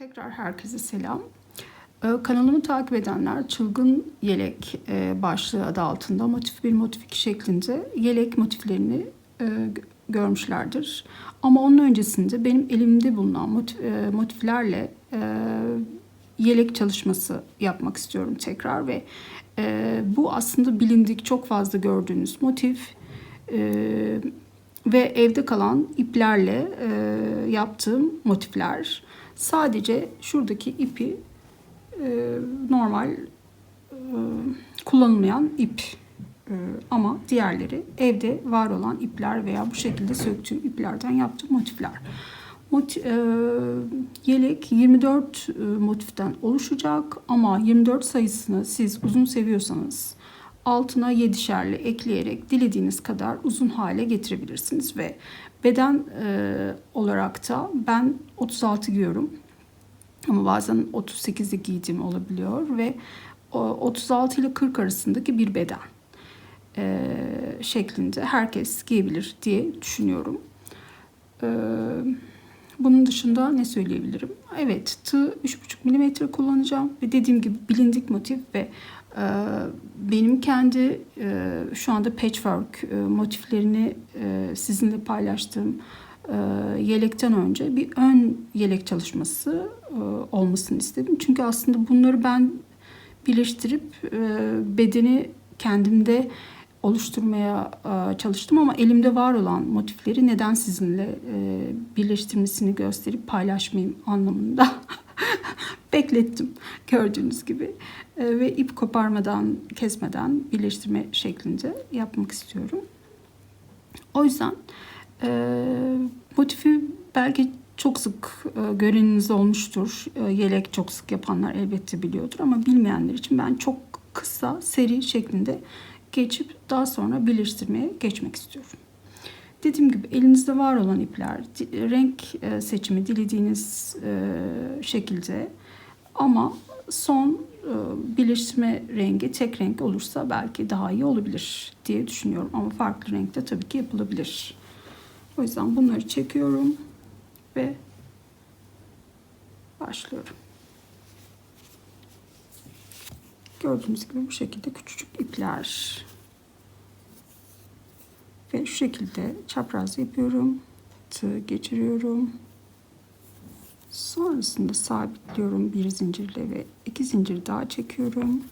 Tekrar herkese selam. Ee, Kanalımı takip edenler çılgın yelek e, başlığı adı altında motif bir motif iki şeklinde yelek motiflerini e, gö- görmüşlerdir. Ama onun öncesinde benim elimde bulunan e, motiflerle yelek çalışması yapmak istiyorum tekrar ve bu aslında bilindik çok fazla gördüğünüz motif ve evde kalan iplerle yaptığım motifler. Sadece şuradaki ipi e, normal e, kullanılmayan ip E, ama diğerleri evde var olan ipler veya bu şekilde söktüğüm iplerden yaptığım motifler. Moti- e, yelek 24 e, motiften oluşacak ama 24 sayısını siz uzun seviyorsanız altına 7'şerli ekleyerek dilediğiniz kadar uzun hale getirebilirsiniz ve beden e, olarak da ben 36 giyiyorum. Ama bazen 38'de giydiğim olabiliyor ve o 36 ile 40 arasındaki bir beden e, şeklinde herkes giyebilir diye düşünüyorum. E, bunun dışında ne söyleyebilirim? Evet, tığ 3,5 mm kullanacağım ve dediğim gibi bilindik motif ve e, benim kendi e, şu anda patchwork e, motiflerini e, sizinle paylaştığım e, yelekten önce bir ön yelek çalışması e, olmasını istedim. Çünkü aslında bunları ben birleştirip e, bedeni kendimde oluşturmaya e, çalıştım ama elimde var olan motifleri neden sizinle e, birleştirmesini gösterip paylaşmayayım anlamında beklettim gördüğünüz gibi E, ve ip koparmadan kesmeden birleştirme şeklinde yapmak istiyorum. O yüzden e, motifi belki çok sık e, göreniniz olmuştur. E, yelek çok sık yapanlar elbette biliyordur ama bilmeyenler için ben çok kısa seri şeklinde geçip daha sonra birleştirmeye geçmek istiyorum. Dediğim gibi elinizde var olan ipler, renk e, seçimi dilediğiniz şekilde ama son birleştirme rengi tek renk olursa belki daha iyi olabilir diye düşünüyorum. Ama farklı renkte tabii ki yapılabilir. O yüzden bunları çekiyorum ve başlıyorum. Gördüğünüz gibi bu şekilde küçücük ipler. Ve şu şekilde çapraz yapıyorum. Tığ geçiriyorum. Sonrasında sabitliyorum bir zincirle ve iki zincir daha çekiyorum.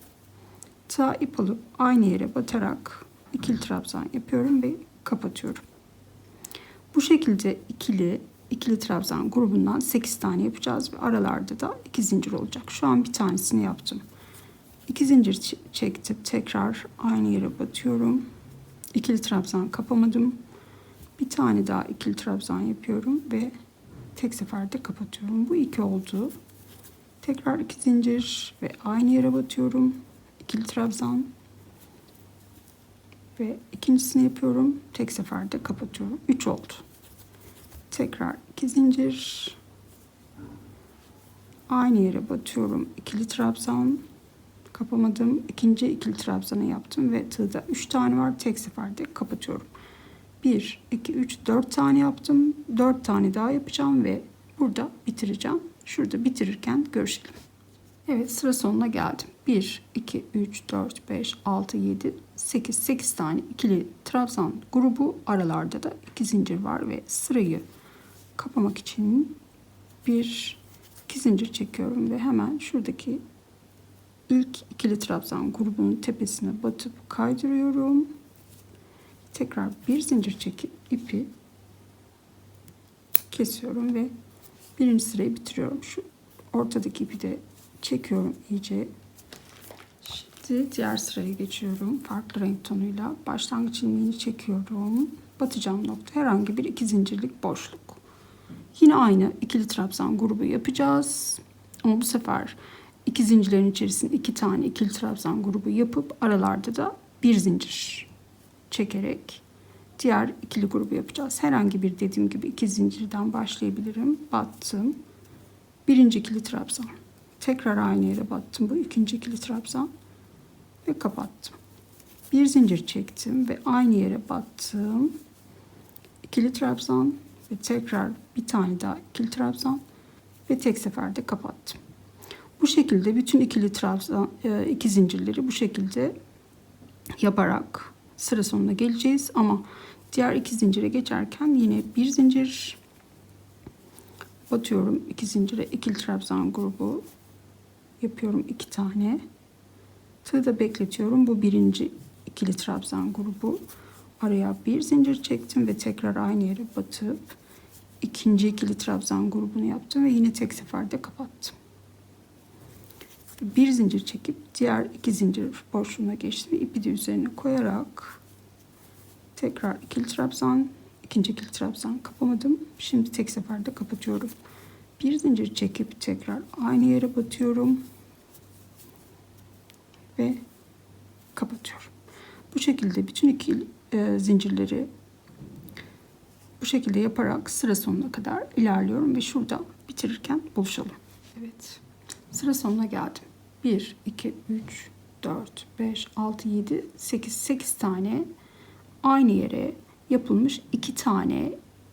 Tığa ip alıp aynı yere batarak ikili trabzan yapıyorum ve kapatıyorum. Bu şekilde ikili ikili trabzan grubundan 8 tane yapacağız ve aralarda da iki zincir olacak. Şu an bir tanesini yaptım. İki zincir ç- çektim. Tekrar aynı yere batıyorum. İkili trabzan kapamadım. Bir tane daha ikili trabzan yapıyorum ve tek seferde kapatıyorum. Bu iki oldu. Tekrar iki zincir ve aynı yere batıyorum. İkili trabzan ve ikincisini yapıyorum. Tek seferde kapatıyorum. Üç oldu. Tekrar iki zincir. Aynı yere batıyorum. İkili trabzan. Kapamadım. İkinci ikili trabzanı yaptım ve tığda 3 tane var. Tek seferde kapatıyorum. 1, 2, 3, 4 tane yaptım. 4 tane daha yapacağım ve burada bitireceğim. Şurada bitirirken görüşelim. Evet sıra sonuna geldim. 1, 2, 3, 4, 5, 6, 7, 8. 8 tane ikili trabzan grubu. Aralarda da 2 zincir var ve sırayı kapamak için bir iki zincir çekiyorum ve hemen şuradaki ilk ikili trabzan grubunun tepesine batıp kaydırıyorum. Tekrar bir zincir çekip ipi kesiyorum ve birinci sırayı bitiriyorum. Şu ortadaki ipi de çekiyorum iyice. Şimdi diğer sıraya geçiyorum. Farklı renk tonuyla. Başlangıç ilmeğini çekiyorum. Batacağım nokta herhangi bir iki zincirlik boşluk. Yine aynı ikili trabzan grubu yapacağız. Ama bu sefer iki zincirlerin içerisinde iki tane ikili trabzan grubu yapıp aralarda da bir zincir çekerek diğer ikili grubu yapacağız. Herhangi bir dediğim gibi iki zincirden başlayabilirim. Battım. Birinci ikili trabzan. Tekrar aynı yere battım. Bu ikinci ikili trabzan ve kapattım. Bir zincir çektim ve aynı yere battım. İkili trabzan ve tekrar bir tane daha ikili trabzan ve tek seferde kapattım. Bu şekilde bütün ikili trabzan e, iki zincirleri bu şekilde yaparak sıra sonuna geleceğiz. Ama diğer iki zincire geçerken yine bir zincir batıyorum iki zincire ikili trabzan grubu yapıyorum iki tane. Tığda bekletiyorum. Bu birinci ikili trabzan grubu araya bir zincir çektim ve tekrar aynı yere batıp ikinci ikili trabzan grubunu yaptım ve yine tek seferde kapattım bir zincir çekip diğer iki zincir boşluğuna geçtim. İpi de üzerine koyarak tekrar ikili trabzan, ikinci ikili trabzan kapamadım. Şimdi tek seferde kapatıyorum. Bir zincir çekip tekrar aynı yere batıyorum ve kapatıyorum. Bu şekilde bütün iki e, zincirleri bu şekilde yaparak sıra sonuna kadar ilerliyorum ve şurada bitirirken buluşalım. Evet. Sıra sonuna geldim. 1, 2, 3, 4, 5, 6, 7, 8, 8 tane aynı yere yapılmış iki tane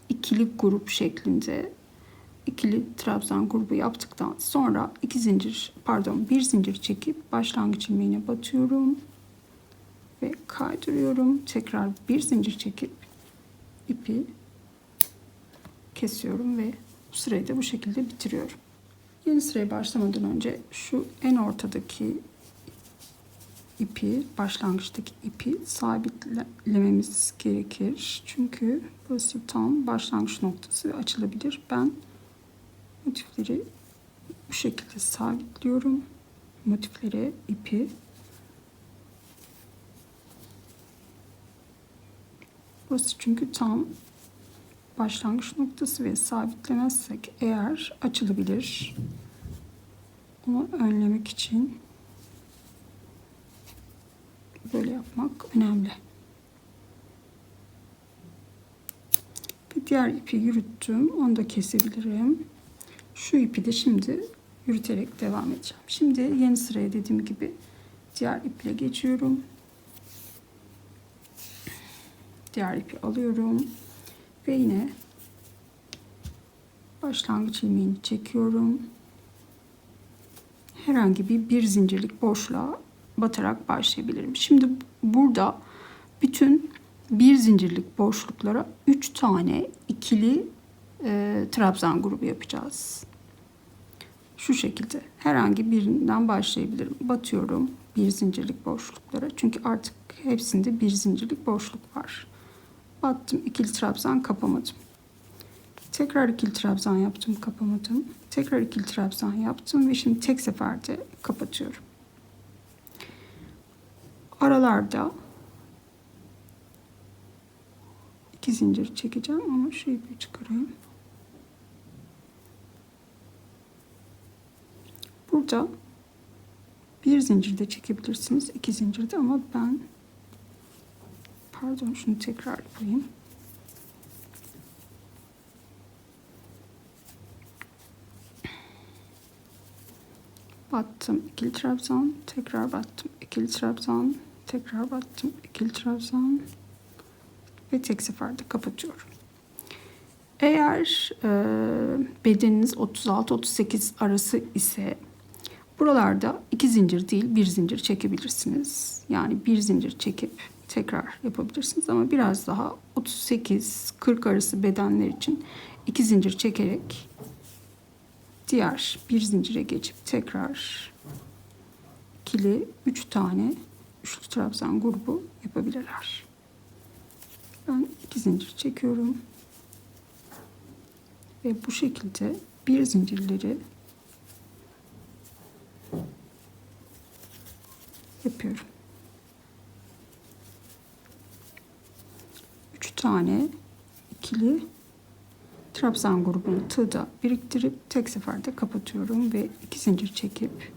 ikili grup şeklinde ikili trabzan grubu yaptıktan sonra iki zincir pardon bir zincir çekip başlangıç ilmeğine batıyorum ve kaydırıyorum. Tekrar bir zincir çekip ipi kesiyorum ve bu sırayı da bu şekilde bitiriyorum. Yeni sıraya başlamadan önce şu en ortadaki ipi, başlangıçtaki ipi sabitlememiz gerekir. Çünkü burası tam başlangıç noktası açılabilir. Ben motifleri bu şekilde sabitliyorum. Motiflere ipi Burası çünkü tam başlangıç noktası ve sabitlemezsek eğer açılabilir. Onu önlemek için böyle yapmak önemli. Bir diğer ipi yürüttüm. Onu da kesebilirim. Şu ipi de şimdi yürüterek devam edeceğim. Şimdi yeni sıraya dediğim gibi diğer iple geçiyorum. Diğer ipi alıyorum. Ve yine başlangıç ilmeğini çekiyorum. Herhangi bir bir zincirlik boşluğa batarak başlayabilirim. Şimdi burada bütün bir zincirlik boşluklara 3 tane ikili e, trabzan grubu yapacağız. Şu şekilde herhangi birinden başlayabilirim. Batıyorum bir zincirlik boşluklara. Çünkü artık hepsinde bir zincirlik boşluk var battım ikili trabzan kapamadım. Tekrar ikili trabzan yaptım kapamadım. Tekrar ikili trabzan yaptım ve şimdi tek seferde kapatıyorum. Aralarda iki zincir çekeceğim ama şu ipi çıkarayım. Burada bir zincirde çekebilirsiniz, iki zincirde ama ben Pardon şunu tekrar yapayım. Battım ikili trabzan, tekrar battım ikili trabzan, tekrar battım ikili trabzan ve tek seferde kapatıyorum. Eğer e, bedeniniz 36-38 arası ise buralarda iki zincir değil bir zincir çekebilirsiniz. Yani bir zincir çekip tekrar yapabilirsiniz ama biraz daha 38-40 arası bedenler için iki zincir çekerek diğer bir zincire geçip tekrar ikili üç tane üçlü trabzan grubu yapabilirler. Ben iki zincir çekiyorum ve bu şekilde bir zincirleri yapıyorum. Tane ikili trabzan grubunu tığda biriktirip tek seferde kapatıyorum ve iki zincir çekip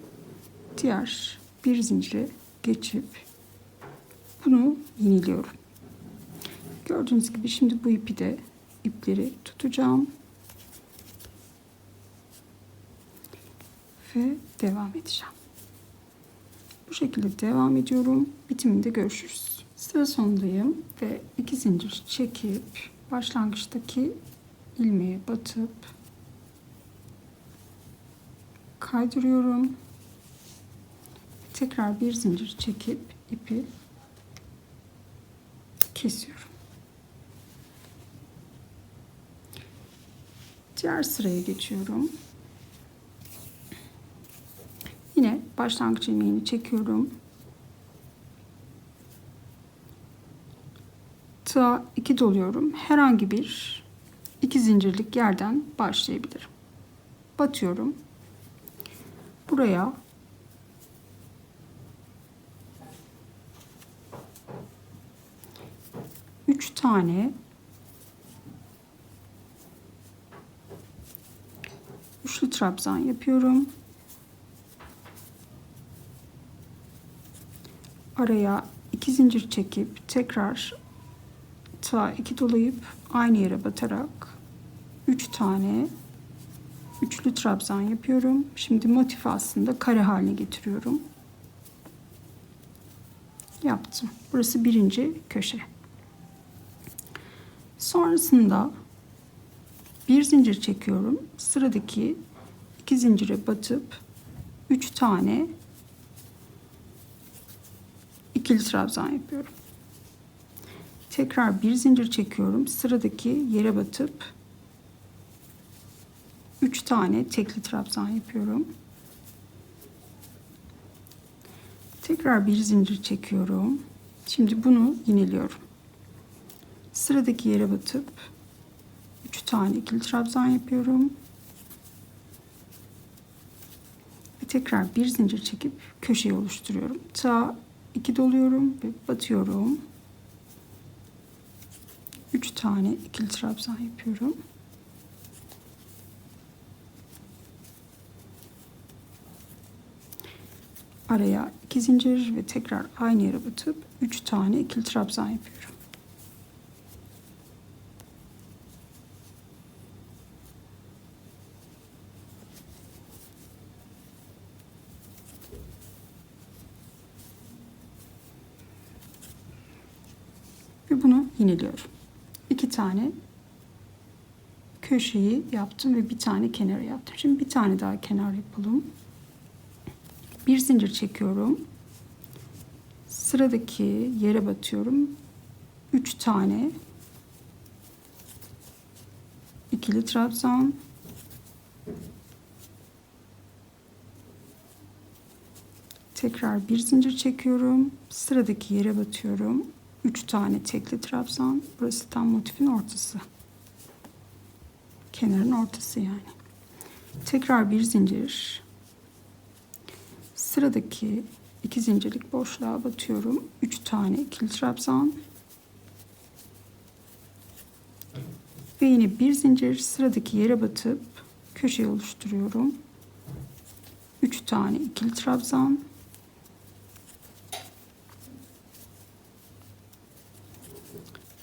diğer bir zincire geçip bunu yeniliyorum. Gördüğünüz gibi şimdi bu ipi de ipleri tutacağım. Ve devam edeceğim. Bu şekilde devam ediyorum. Bitiminde görüşürüz. Sıra sonundayım ve iki zincir çekip başlangıçtaki ilmeğe batıp kaydırıyorum. Tekrar bir zincir çekip ipi kesiyorum. Diğer sıraya geçiyorum. Yine başlangıç ilmeğini çekiyorum. Tığa 2 doluyorum. Herhangi bir iki zincirlik yerden başlayabilirim. Batıyorum. Buraya üç tane üçlü trabzan yapıyorum. Araya iki zincir çekip tekrar ta iki dolayıp aynı yere batarak üç tane üçlü trabzan yapıyorum. Şimdi motifi aslında kare haline getiriyorum. Yaptım. Burası birinci köşe. Sonrasında bir zincir çekiyorum. Sıradaki iki zincire batıp üç tane ikili trabzan yapıyorum. Tekrar bir zincir çekiyorum. Sıradaki yere batıp 3 tane tekli trabzan yapıyorum. Tekrar bir zincir çekiyorum. Şimdi bunu yineliyorum. Sıradaki yere batıp 3 tane ikili trabzan yapıyorum. Ve tekrar bir zincir çekip köşeyi oluşturuyorum. Ta 2 doluyorum ve batıyorum. 3 tane ikili trabzan yapıyorum. Araya iki zincir ve tekrar aynı yere batıp 3 tane ikili trabzan yapıyorum. Ve bunu yineliyorum. Tane köşeyi yaptım ve bir tane kenara yaptım. Şimdi bir tane daha kenar yapalım. Bir zincir çekiyorum. Sıradaki yere batıyorum. Üç tane ikili trabzan. Tekrar bir zincir çekiyorum. Sıradaki yere batıyorum. 3 tane tekli trabzan. Burası tam motifin ortası. Kenarın ortası yani. Tekrar bir zincir. Sıradaki iki zincirlik boşluğa batıyorum. 3 tane ikili trabzan. Ve yine bir zincir sıradaki yere batıp köşeyi oluşturuyorum. 3 tane ikili trabzan.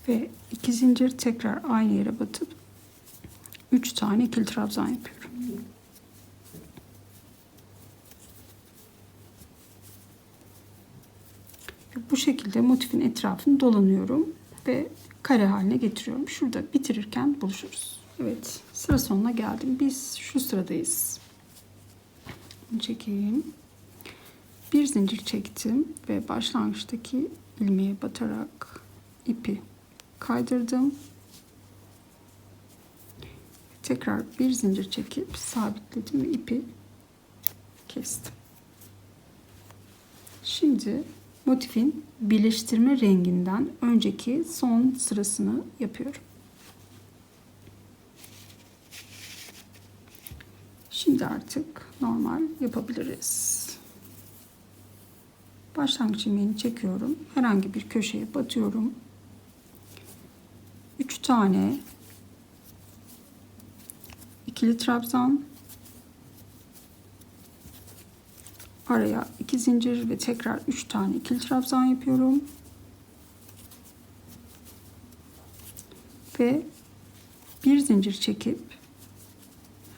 ve iki zincir tekrar aynı yere batıp üç tane ikili trabzan yapıyorum. Bu şekilde motifin etrafını dolanıyorum ve kare haline getiriyorum. Şurada bitirirken buluşuruz. Evet sıra sonuna geldim. Biz şu sıradayız. Bunu çekeyim. Bir zincir çektim ve başlangıçtaki ilmeğe batarak ipi kaydırdım. Tekrar bir zincir çekip sabitledim ve ipi kestim. Şimdi motifin birleştirme renginden önceki son sırasını yapıyorum. Şimdi artık normal yapabiliriz. Başlangıç ilmeğini çekiyorum. Herhangi bir köşeye batıyorum. 3 tane ikili trabzan araya 2 zincir ve tekrar 3 tane ikili trabzan yapıyorum. Ve bir zincir çekip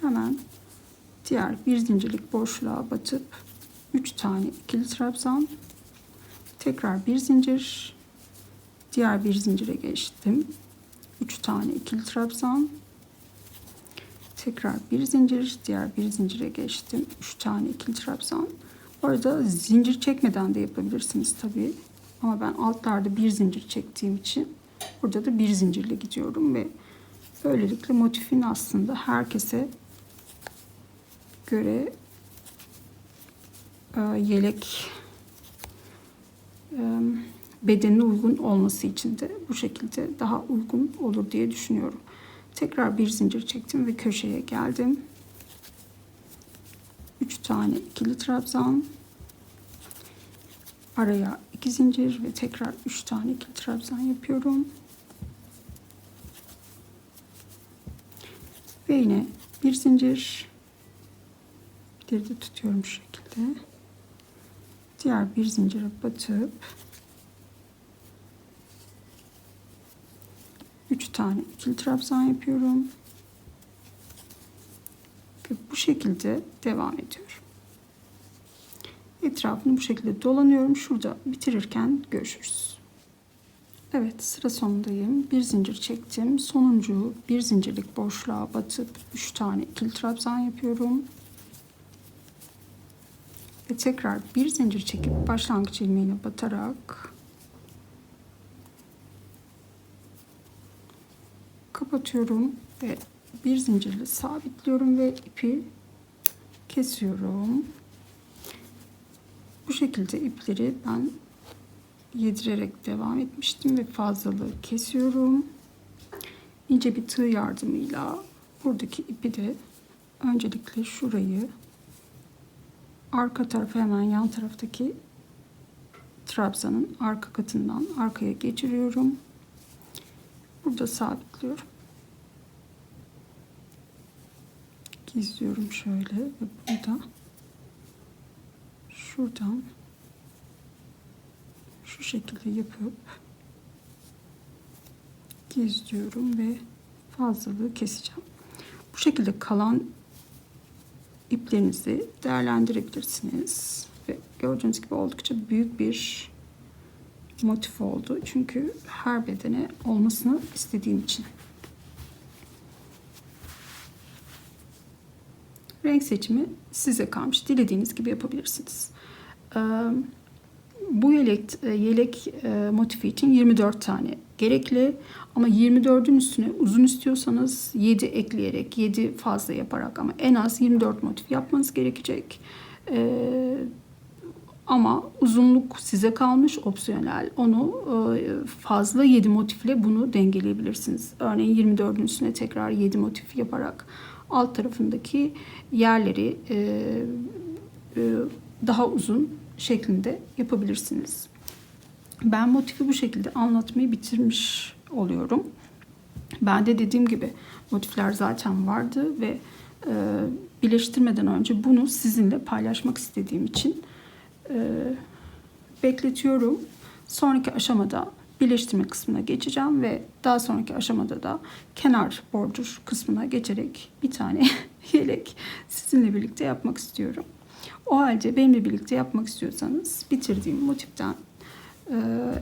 hemen diğer bir zincirlik boşluğa batıp 3 tane ikili trabzan tekrar bir zincir diğer bir zincire geçtim. 3 tane ikili trabzan Tekrar bir zincir, diğer bir zincire geçtim. Üç tane ikili trabzan. Bu arada zincir çekmeden de yapabilirsiniz tabii. Ama ben altlarda bir zincir çektiğim için burada da bir zincirle gidiyorum ve böylelikle motifin aslında herkese göre e, yelek e, bedenine uygun olması için de bu şekilde daha uygun olur diye düşünüyorum. Tekrar bir zincir çektim ve köşeye geldim. 3 tane ikili trabzan. Araya 2 zincir ve tekrar 3 tane ikili trabzan yapıyorum. Ve yine bir zincir. Bir de tutuyorum şu şekilde. Diğer bir zincire batıp 3 tane ikili trabzan yapıyorum. Ve bu şekilde devam ediyorum. Etrafını bu şekilde dolanıyorum. Şurada bitirirken görüşürüz. Evet sıra sonundayım. Bir zincir çektim. Sonuncu bir zincirlik boşluğa batıp 3 tane ikili trabzan yapıyorum. Ve tekrar bir zincir çekip başlangıç ilmeğine batarak kapatıyorum ve bir zincirle sabitliyorum ve ipi kesiyorum. Bu şekilde ipleri ben yedirerek devam etmiştim ve fazlalığı kesiyorum. İnce bir tığ yardımıyla buradaki ipi de öncelikle şurayı arka tarafa hemen yan taraftaki trabzanın arka katından arkaya geçiriyorum. Burada sabitliyorum. Gizliyorum şöyle ve burada şuradan şu şekilde yapıp gizliyorum ve fazlalığı keseceğim. Bu şekilde kalan iplerinizi değerlendirebilirsiniz. Ve gördüğünüz gibi oldukça büyük bir motif oldu. Çünkü her bedene olmasını istediğim için. Renk seçimi size kalmış. Dilediğiniz gibi yapabilirsiniz. Ee, bu yelek, e, yelek e, motifi için 24 tane gerekli. Ama 24'ün üstüne uzun istiyorsanız 7 ekleyerek, 7 fazla yaparak ama en az 24 motif yapmanız gerekecek. Ee, ama uzunluk size kalmış opsiyonel. Onu e, fazla 7 motifle bunu dengeleyebilirsiniz. Örneğin 24'ün üstüne tekrar 7 motif yaparak alt tarafındaki yerleri e, e, daha uzun şeklinde yapabilirsiniz. Ben motifi bu şekilde anlatmayı bitirmiş oluyorum. Ben de dediğim gibi motifler zaten vardı ve birleştirmeden önce bunu sizinle paylaşmak istediğim için bekletiyorum. Sonraki aşamada birleştirme kısmına geçeceğim ve daha sonraki aşamada da kenar bordur kısmına geçerek bir tane yelek sizinle birlikte yapmak istiyorum. O halde benimle birlikte yapmak istiyorsanız bitirdiğim motiften e,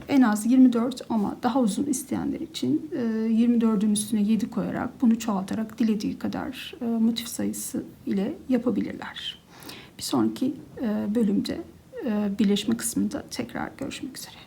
en az 24 ama daha uzun isteyenler için e, 24'ün üstüne 7 koyarak bunu çoğaltarak dilediği kadar e, motif sayısı ile yapabilirler. Bir sonraki e, bölümde birleşme kısmında tekrar görüşmek üzere.